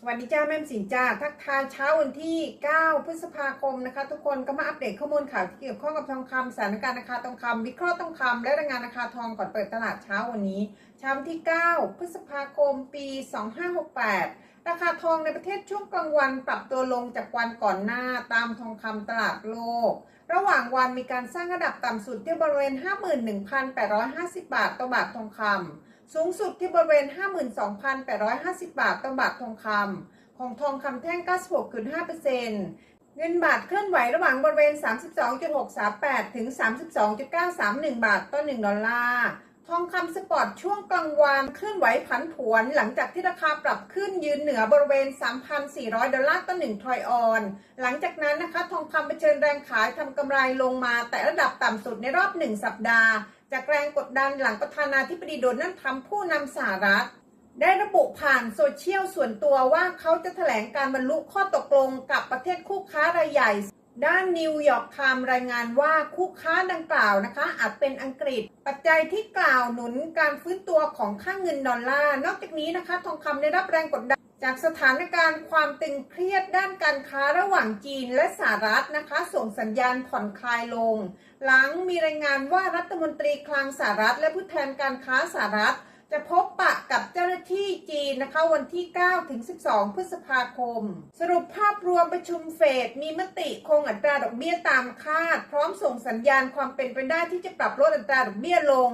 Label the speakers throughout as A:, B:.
A: สวัสดีจ้าแม่สินจ้าทักทายเช้าวันที่ 9 พฤษภาคมนะคะ ทุกคนก็มาอัปเดตข้อมูลข่าวที่เกี่ยวข้องกับทองคำสถานการณ์ราคาทองคำวิเคราะห์ทองคำและรายงานราคาทองก่อนเปิดตลาดเช้าวันนี้เช้าวันที่ 9 พฤษภาคม ปี 2568 ราคาทองในประเทศช่วงกลางวันปรับตัวลงจากวันก่อนหน้าตามทองคำตลาดโลก ระหว่างวันมีการสร้างระดับต่ำสุดที่บริเวณ 51,850 บาทต่อบาททองคำ สูงสุดที่บริเวณ 52,850 บาทต่อบาททองคำ ของทองคำแท่ง 96.5%เงินบาทเคลื่อนไหวระหว่างบริเวณ 32.638 ถึง 32.931 บาทต่อ 1 ดอลลาร์ ทองคำสปอร์ตช่วงกลางวันเคลื่อนไหวผันผวนหลังจากที่ราคาปรับขึ้นยืนเหนือบริเวณ 3,400 ดอลลาร์ต่อ 1 ทรอยออน หลังจากนั้นนะคะ ทองคำเผชิญแรงขายทำกำไรลงมาแต่ระดับต่ำสุดในรอบ 1 สัปดาห์ จากแรงกดดันหลังประธานาธิบดีโดนัลด์ทรัมป์ผู้นำสหรัฐ ได้ระบุผ่านโซเชียลส่วนตัวว่าเขาจะแถลงการบรรลุข้อตกลงกับประเทศคู่ค้ารายใหญ่ ด้านนิวยอร์กไทม์รายงานว่าคู่ค้าดังกล่าวนะคะ อาจเป็นอังกฤษ ปัจจัยที่กล่าวหนุนการฟื้นตัวของค่าเงินดอลลาร์ นอกจากนี้นะคะ ทองคำได้รับแรงกดดัน จากสถานการณ์ความตึงเครียดด้านการค้าระหว่างจีนและสหรัฐนะคะ ส่งสัญญาณผ่อนคลายลง หลังมีรายงานว่ารัฐมนตรีคลังสหรัฐ และผู้แทนการค้าสหรัฐ จะพบปะกับเจ้าหน้าที่จีนนะคะ วันที่ 9 ถึง 12 พฤษภาคม สรุปภาพรวมประชุมเฟดมีมติคงอัตราดอกเบี้ยตามคาด พร้อมส่งสัญญาณความเป็นไปได้ที่จะปรับลดอัตราดอกเบี้ยลง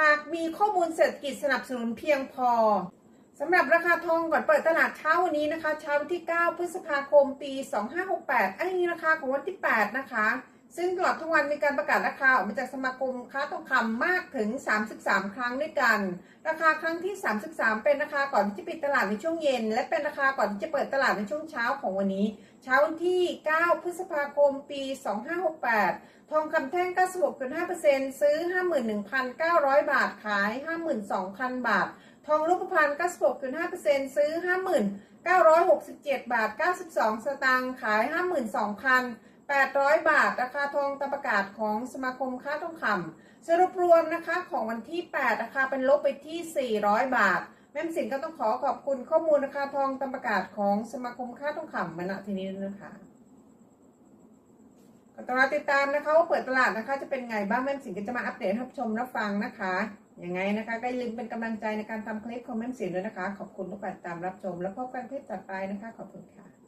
A: หากมีข้อมูลเศรษฐกิจสนับสนุนเพียงพอ สำหรับราคาทองก่อนเปิดตลาดเช้าวันนี้นะคะ เช้าวันที่ 9 พฤษภาคม ปี 2568 อันนี้ราคาของวันที่ 8 นะคะ ซึ่งตลอดทั้งวันมีการประกาศราคาออกมาจากสมาคมค้าทองคำมากถึง 33 ครั้งด้วยกัน ราคาครั้งที่ 33 เป็นราคาก่อนที่จะปิดตลาดในช่วงเย็น และเป็นราคาก่อนที่จะเปิดตลาดในช่วงเช้าของวันนี้ เช้าวันที่ 9 พฤษภาคม ปี 2568 ทองคำแท่ง 96.5%ซื้อ 51,900 บาทขาย 52,000 บาท ทองรูปพรรณ96.5%ซื้อ 5967 บาท 92 สตางค์ขาย 52,800 บาท ราคาทองตามประกาศของสมาคมค้าทองคำสรุปรวมนะคะของวันที่ 8 ราคาเป็นลบไปที่ 400 บาท แม่มสินก็ต้องขอขอบคุณข้อมูลราคาทองตามประกาศของสมาคมค้าทองคำมาณที่นี้นะคะก็ต้องรอติดตามนะคะว่าเปิดตลาดนะคะจะเป็นไงบ้างแม่มสินก็จะมาอัปเดตให้ชมรับฟังนะคะ ยังไงนะคะก็อย่าลืมเป็นกำลังใจในการทำคลิปคอมเมนต์เสินด้วยนะคะ ขอบคุณทุกการติดตามรับชม แล้วพบกันคลิปต่อไปนะคะ ขอบคุณค่ะ